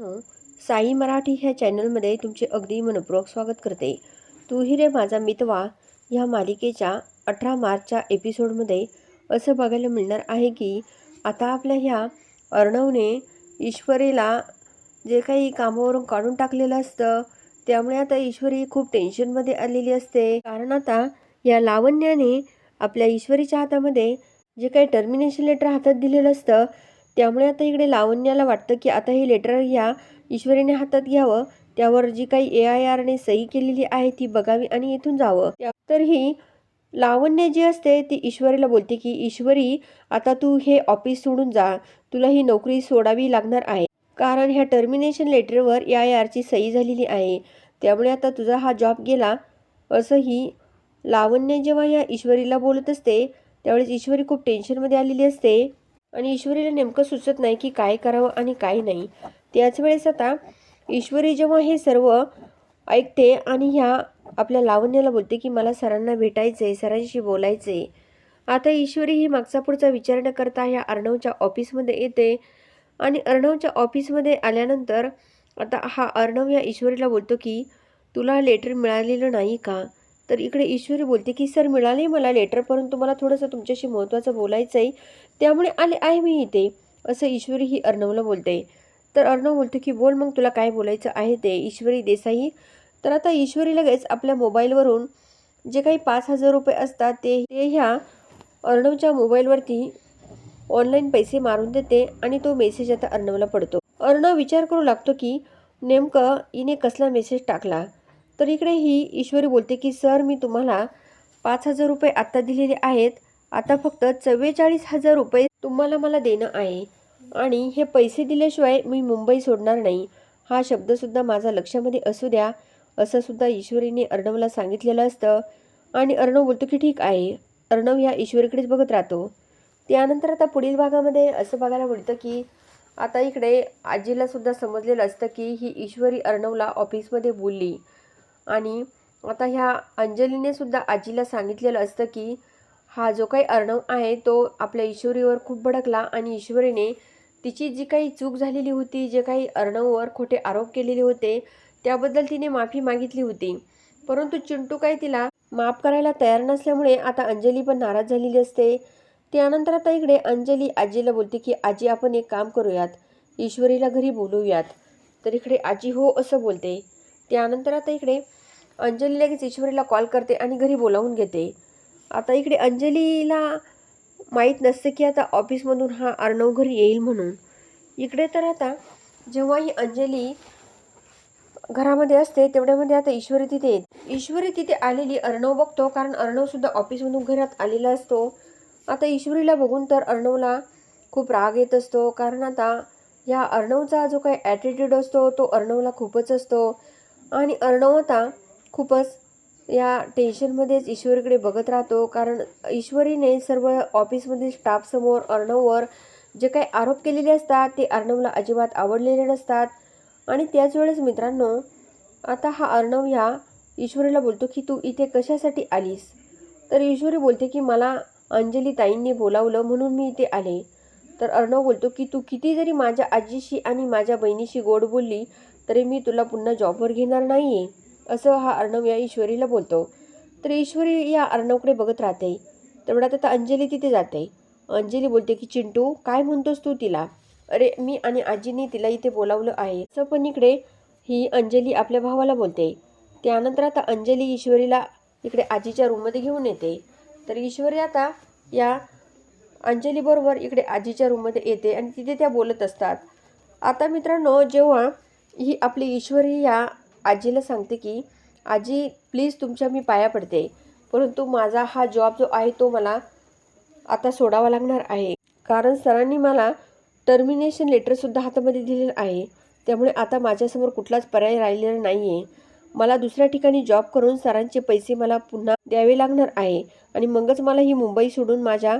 साई मराठी ह्या चॅनलमध्ये तुमचे अगदी मनपूर्वक स्वागत करते. तू रे माझा मितवा ह्या मालिकेच्या अठरा मार्चच्या एपिसोडमध्ये असं बघायला मिळणार आहे की आता आपल्या ह्या अर्णवने ईश्वरीला जे काही कामावरून काढून टाकलेलं असतं त्यामुळे आता ईश्वरी खूप टेन्शनमध्ये आलेली असते. कारण आता या लावण्याने आपल्या ईश्वरीच्या हातामध्ये जे काही टर्मिनेशन लेटर हातात दिलेलं असतं त्यामुळे आता इकडे लावण्याला वाटतं की आता हे लेटर ह्या ईश्वरीने हातात घ्यावं. त्यावर जी काही ए आय आरने सही केलेली आहे ती बघावी आणि इथून जावं. तर ही लावण्य जी असते ती ईश्वरीला बोलते की ईश्वरी आता तू हे ऑफिस सोडून जा. तुला ही नोकरी सोडावी लागणार आहे. कारण ह्या टर्मिनेशन लेटरवर ए आय आरची सही झालेली आहे. त्यामुळे आता तुझा हा जॉब गेला. असंही लावण्य जेव्हा या ईश्वरीला बोलत असते त्यावेळेस ईश्वरी खूप टेन्शनमध्ये आलेली असते. आणि ईश्वरीला नेमकं सुचत नाही की काय करावं आणि काय नाही. त्याच वेळेस आता ईश्वरी जेव्हा हे सर्व ऐकते आणि ह्या आपल्या लावण्याला बोलते की मला सरांना भेटायचं आहे सरांशी बोलायचं आहे आता ईश्वरी ही मागचा पुढचा विचार न करता ह्या अर्णवच्या ऑफिसमध्ये येते आणि अर्णवच्या ऑफिसमध्ये आल्यानंतर आता हा अर्णव या ईश्वरीला बोलतो की तुला लेटर मिळालेलं नाही का? तर इकडे ईश्वरी बोलते की सर मिळाले मला लेटर परंतु मला थोडंसं तुमच्याशी महत्त्वाचं बोलायचं आहे त्यामुळे आले आहे मी इथे असं ईश्वरी ही अर्णवला बोलते. तर अर्णव बोलतो की बोल मग तुला काय बोलायचं आहे ते ईश्वरी देसाई. तर आता ईश्वरी लगेच आपल्या मोबाईलवरून जे काही पाच हजार रुपये असतात ते ते ह्या अर्णवच्या मोबाईलवरती ऑनलाईन पैसे मारून देते आणि तो मेसेज आता अर्णवला पडतो. अर्णव विचार करू लागतो की नेमकं हिने कसला मेसेज टाकला? तर इकडे ही ईश्वरी बोलते की सर मी तुम्हाला पाच हजार रुपये आत्ता दिलेले आहेत आता फक्त चव्वेचाळीस हजार रुपये तुम्हाला मला देणं आहे. आणि हे पैसे दिल्याशिवाय मी मुंबई सोडणार नाही. हा शब्दसुद्धा माझा लक्षामध्ये असू द्या. असं सुद्धा ईश्वरीने अर्णवला सांगितलेलं असतं. आणि अर्णव बोलतो की ठीक आहे. अर्णव ह्या ईश्वरीकडेच बघत राहतो. त्यानंतर आता पुढील भागामध्ये असं बघायला मिळतं की आता इकडे आजीला सुद्धा समजलेलं असतं की ही ईश्वरी अर्णवला ऑफिसमध्ये बोलली. आणि आता ह्या अंजलीने सुद्धा आजीला सांगितलेलं असतं की हा जो काही अर्णव आहे तो आपल्या ईश्वरीवर खूप भडकला आणि ईश्वरीने तिची जी काही चूक झालेली होती जे काही अर्णववर खोटे आरोप केलेले होते त्याबद्दल तिने माफी मागितली होती. परंतु चिंटू काही तिला माफ करायला तयार नसल्यामुळे आता अंजली पण नाराज झालेली असते. त्यानंतर आता इकडे अंजली आजीला बोलते की आजी आपण एक काम करूयात. ईश्वरीला घरी बोलवूयात. तर इकडे आजी हो असं बोलते. त्यानंतर आता इकडे अंजली लगेच ईश्वरीला कॉल करते आणि घरी बोलावून घेते. आता इकडे अंजलीला माहीत नसते की आता ऑफिसमधून हा अर्णव घरी येईल म्हणून. इकडे तर आता जेव्हा ही अंजली घरामध्ये असते तेवढ्यामध्ये आता ईश्वरी तिथे येते. ईश्वरी तिथे आलेली अर्णव बघतो कारण अर्णवसुद्धा ऑफिसमधून घरात आलेला असतो. आता ईश्वरीला बघून तर अर्णवला खूप राग येत असतो कारण आता या अर्णवचा जो काही ॲटिट्यूड असतो तो अर्णवला खूपच असतो. आणि अर्णव आता खूपच या टेन्शनमध्येच ईश्वरीकडे बघत राहतो. कारण ईश्वरीने सर्व ऑफिसमधील स्टाफसमोर अर्णववर जे काही आरोप केलेले असतात ते अर्णवला अजिबात आवडलेले नसतात. आणि त्याच वेळेस मित्रांनो आता हा अर्णव ह्या ईश्वरीला बोलतो की तू इथे कशासाठी आलीस? तर ईश्वरी बोलते की मला अंजली ताईंनी बोलावलं म्हणून मी इथे आले. तर अर्णव बोलतो की तू किती जरी माझ्या आजीशी आणि माझ्या बहिणीशी गोड बोलली तरी मी तुला पुन्हा जॉबवर घेणार नाही आहे असं हा अर्णव या ईश्वरीला बोलतो. तर ईश्वरी या अर्णवकडे बघत राहते. तेवढ्यात आता अंजली तिथे जाते. अंजली बोलते की चिंटू काय म्हणतोस तू तिला? अरे मी आणि आजीने तिला इथे बोलावलं आहे. असं पण इकडे ही अंजली आपल्या भावाला बोलते. त्यानंतर आता अंजली ईश्वरीला इकडे आजीच्या रूममध्ये घेऊन येते. तर ईश्वरी आता या अंजलीबरोबर इकडे आजीच्या रूममध्ये येते आणि तिथे त्या बोलत असतात. आता मित्रांनो जेव्हा ही आपली ईश्वरी या आजीला सांगते की आजी प्लीज तुमच्या मी पाया पडते. परंतु माझा हा जॉब जो आहे तो मला आता सोडावा लागणार आहे. कारण सरांनी मला टर्मिनेशन लेटरसुद्धा हातामध्ये दिलेलं आहे. त्यामुळे आता माझ्यासमोर कुठलाच पर्याय राहिलेला नाही आहे मला दुसऱ्या ठिकाणी जॉब करून सरांचे पैसे मला पुन्हा द्यावे लागणार आहे आणि मगच मला ही मुंबई सोडून माझ्या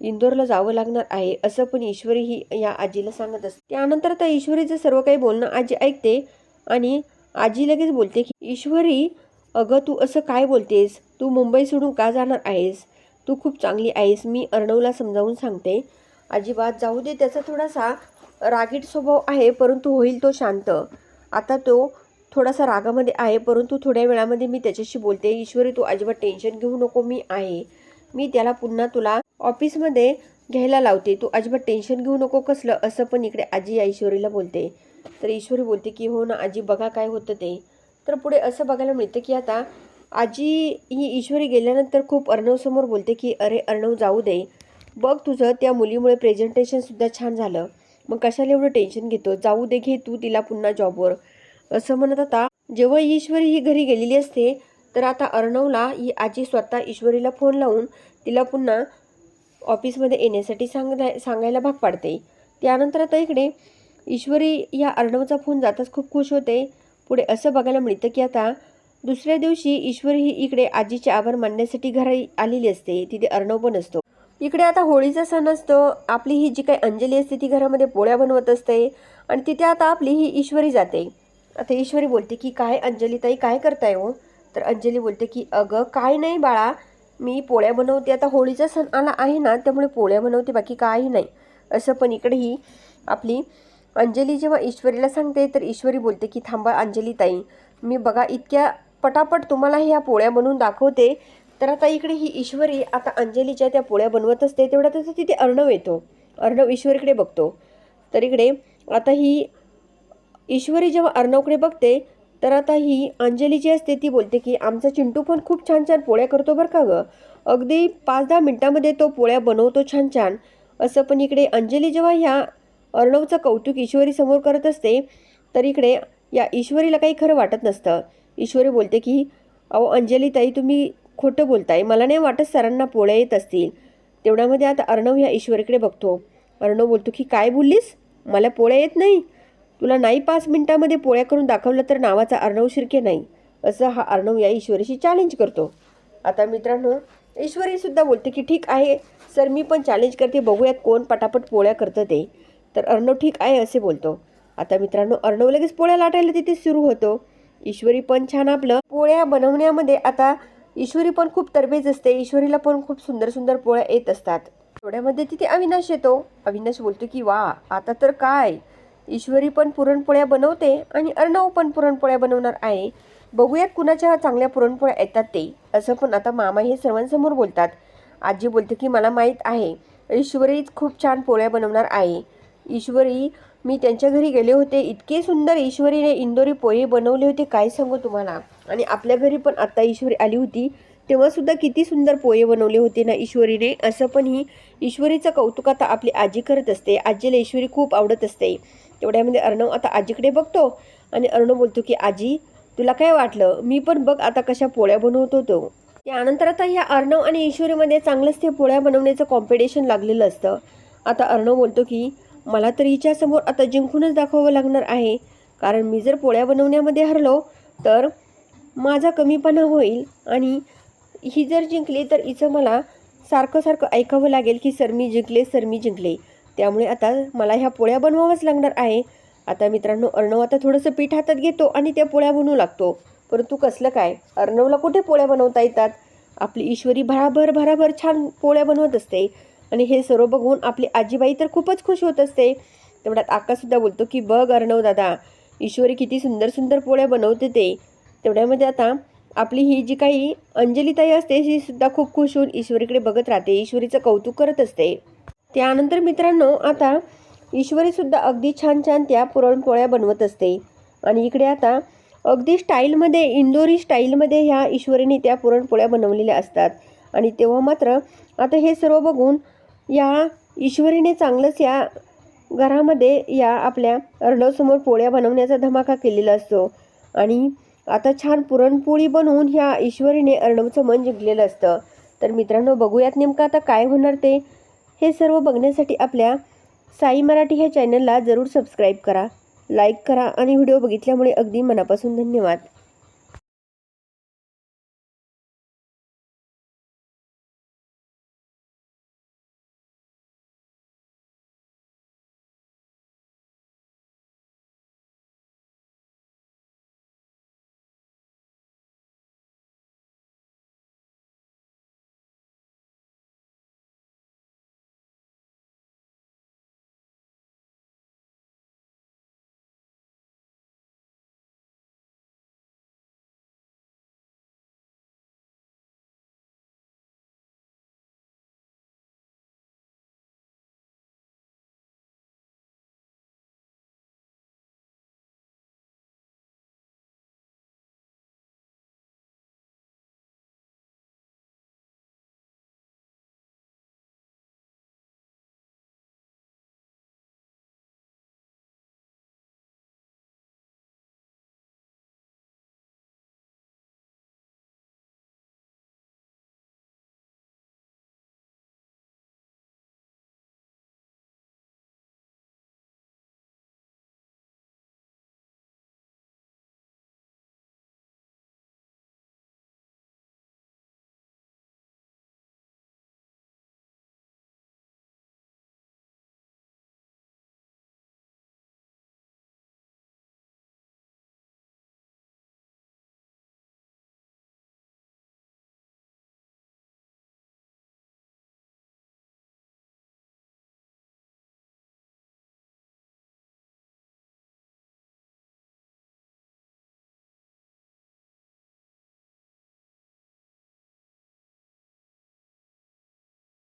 इंदोरला जावं लागणार आहे. असं पण ईश्वरी ही या आजीला सांगत असते. त्यानंतर आता ईश्वरीचं सर्व काही बोलणं आजी ऐकते आणि आजी लगेच बोलते की ईश्वरी अगं तू असं काय बोलतेस? तू मुंबई सोडून का जाणार आहेस? तू खूप चांगली आहेस मी अर्णवला समजावून सांगते. अजिबात जाऊ दे त्याचा थोडासा रागीट स्वभाव आहे परंतु होईल तो शांत. आता तो थोडासा रागामध्ये आहे परंतु थोड्या वेळामध्ये मी त्याच्याशी बोलते. ईश्वरी तू अजिबात टेन्शन घेऊ नको मी आहे. मी त्याला पुन्हा तुला ऑफिसमध्ये घ्यायला लावते. तू अजिबात टेन्शन घेऊ नको कसलं असं पण इकडे आजी या ईश्वरीला बोलते. तर ईश्वरी बोलते की हो ना आजी बघा काय होतं ते. तर पुढे असं बघायला मिळतं की आता आजी ही ईश्वरी गेल्यानंतर खूप अर्णवसमोर बोलते की अरे अर्णव जाऊ दे. बघ तुझं त्या मुलीमुळे प्रेझेंटेशनसुद्धा छान झालं. मग कशाला एवढं टेन्शन घेतो? जाऊ दे घे तू तिला पुन्हा जॉबवर असं म्हणत आता जेव्हा ईश्वरी ही घरी गेलेली असते तर आता अर्णवला ही आजी स्वतः ईश्वरीला फोन लावून तिला पुन्हा ऑफिसमध्ये येण्यासाठी सांगाय सांगायला भाग पाडते. त्यानंतर आता इकडे ईश्वरी या अर्णवचा फोन जाताच खूप खुश होते. पुढे असं बघायला मिळतं की आता दुसऱ्या दिवशी ईश्वरी ही इकडे आजीचे आभार मानण्यासाठी घरी आलेली असते. तिथे अर्णव पण असतो. इकडे आता होळीचा सण असतो. आपली ही जी काही अंजली असते ती घरामध्ये पोळ्या बनवत असते आणि तिथे आता आपली ही ईश्वरी जाते. आता ईश्वरी बोलते की काय अंजली ताई काय करताय हो? तर अंजली बोलते की अगं काय नाही बाळा. मी पोळ्या बनवते. आता होळीचा सण आला आहे ना त्यामुळे पोळ्या बनवते बाकी काही नाही. असं पण इकडे ही आपली अंजली जेव्हा ईश्वरीला सांगते तर ईश्वरी बोलते की थांबा अंजली ताई मी बघा इतक्या पटापट तुम्हाला ह्या पोळ्या बनवून दाखवते तर आता इकडे ही ईश्वरी आता अंजलीच्या त्या पोळ्या बनवत असते तेवढ्या तसं तिथे अर्णव येतो. अर्णव ईश्वरीकडे बघतो. तर इकडे आता ही ईश्वरी जेव्हा अर्णवकडे बघते तर आता ही अंजली जी असते ती बोलते की आमचा चिंटू पण खूप छान छान पोळ्या करतो बरं का गं. अगदी पाच दहा मिनटामध्ये तो पोळ्या बनवतो छान छान. असं पण इकडे अंजली जेव्हा ह्या अर्णवचं कौतुक ईश्वरी समोर करत असते तर इकडे या ईश्वरीला काही खरं वाटत नसतं. ईश्वरी बोलते की अहो अंजली ताई तुम्ही खोटं बोलताय. मला नाही वाटत सरांना पोळ्या येत असतील. तेवढ्यामध्ये आता अर्णव ह्या ईश्वरीकडे बघतो. अर्णव बोलतो की काय बोललीस? मला पोळ्या येत नाही? तुला नाही पाच मिनिटामध्ये पोळ्या करून दाखवलं तर नावाचा अर्णव शिर्के नाही. असं हा अर्णव या ईश्वरीशी चॅलेंज करतो. आता मित्रांनो ईश्वरीसुद्धा बोलते की ठीक आहे सर मी पण चॅलेंज करते. बघूयात कोण पटापट पोळ्या करतं ते. तर अर्णव ठीक आहे असे बोलतो. आता मित्रांनो अर्णव लगेच पोळ्या लाटायला तिथे सुरू होतो. ईश्वरी पण छान आपलं पोळ्या बनवण्यामध्ये आता ईश्वरी पण खूप तरबेज असते. ईश्वरीला पण खूप सुंदर सुंदर पोळ्या येत असतात. थोड्यामध्ये तिथे अविनाश येतो. अविनाश बोलतो की वा आता तर काय? ईश्वरी पण पुरणपोळ्या बनवते आणि अर्णव पण पुरणपोळ्या बनवणार आहे. बघूयात कुणाच्या चांगल्या पुरणपोळ्या येतात ते. असं पण आता मामा हे सर्वांसमोर बोलतात. आजी बोलते की मला माहीत आहे ईश्वरीच खूप छान पोळ्या बनवणार आहे. ईश्वरी मी त्यांच्या घरी गेले होते. इतके सुंदर ईश्वरीने इंदोरी पोहे बनवले होते काय सांगू तुम्हाला? आणि आपल्या घरी पण आत्ता ईश्वरी आली होती. तेव्हासुद्धा किती सुंदर पोहे बनवले होते ना ईश्वरीने. असं पण ही ईश्वरीचं कौतुक आता आपली आजी करत असते. आजीला ईश्वरी खूप आवडत असते. तेवढ्यामध्ये अर्णव आता आजीकडे बघतो आणि अर्णव बोलतो की आजी तुला काय वाटलं? मी पण बघ आता कशा पोळ्या बनवत होतो त्यानंतर आता ह्या अर्णव आणि ईश्वरीमध्ये चांगलंच ते पोळ्या बनवण्याचं कॉम्पिटिशन लागलेलं असतं. आता अर्णव बोलतो की मला तर हिच्यासमोर आता जिंकूनच दाखवावं लागणार आहे. कारण मी जर पोळ्या बनवण्यामध्ये हरलो तर माझा कमीपणा होईल आणि ही जर जिंकली तर हिचं मला सारखं सारखं ऐकावं लागेल की सर मी जिंकले सर मी जिंकले. त्यामुळे आता मला ह्या पोळ्या बनवावंच लागणार आहे. आता मित्रांनो अर्णव आता थोडंसं पीठ हातात घेतो आणि त्या पोळ्या बनवू लागतो. परंतु कसलं काय? अर्णवला कुठे पोळ्या बनवता येतात? आपली ईश्वरी भराभर भराभर छान पोळ्या बनवत असते. आणि हे सर्व बघून आपली आजीबाई तर खूपच खुश होत असते. तेवढ्यात आकासुद्धा बोलतो की बघ अर्णव दादा ईश्वरी किती सुंदर सुंदर पोळ्या बनवते ते. तेवढ्यामध्ये आता आपली ही जी काही अंजलीताई असते ही सुद्धा खूप खुश होऊन ईश्वरीकडे बघत राहते. ईश्वरीचं कौतुक करत असते. त्यानंतर मित्रांनो आता ईश्वरीसुद्धा अगदी छान छान त्या पुरणपोळ्या बनवत असते. आणि इकडे आता अगदी स्टाईलमध्ये इंदोरी स्टाईलमध्ये ह्या ईश्वरीने त्या पुरणपोळ्या बनवलेल्या असतात. आणि तेव्हा मात्र आता हे सर्व बघून या ईश्वरीने चांगलंच या घरामध्ये या आपल्या अर्णवसमोर पोळ्या बनवण्याचा धमाका केलेला असतो. आणि आता छान पुरणपोळी बनवून ह्या ईश्वरीने अर्णवचं मन जिंकलेलं असतं. तर मित्रांनो बघूयात नेमकं आता काय होणार ते. हे सर्व बघण्यासाठी आपल्या साई मराठी ह्या चॅनलला जरूर सबस्क्राईब करा लाईक करा आणि व्हिडिओ बघितल्यामुळे अगदी मनापासून धन्यवाद.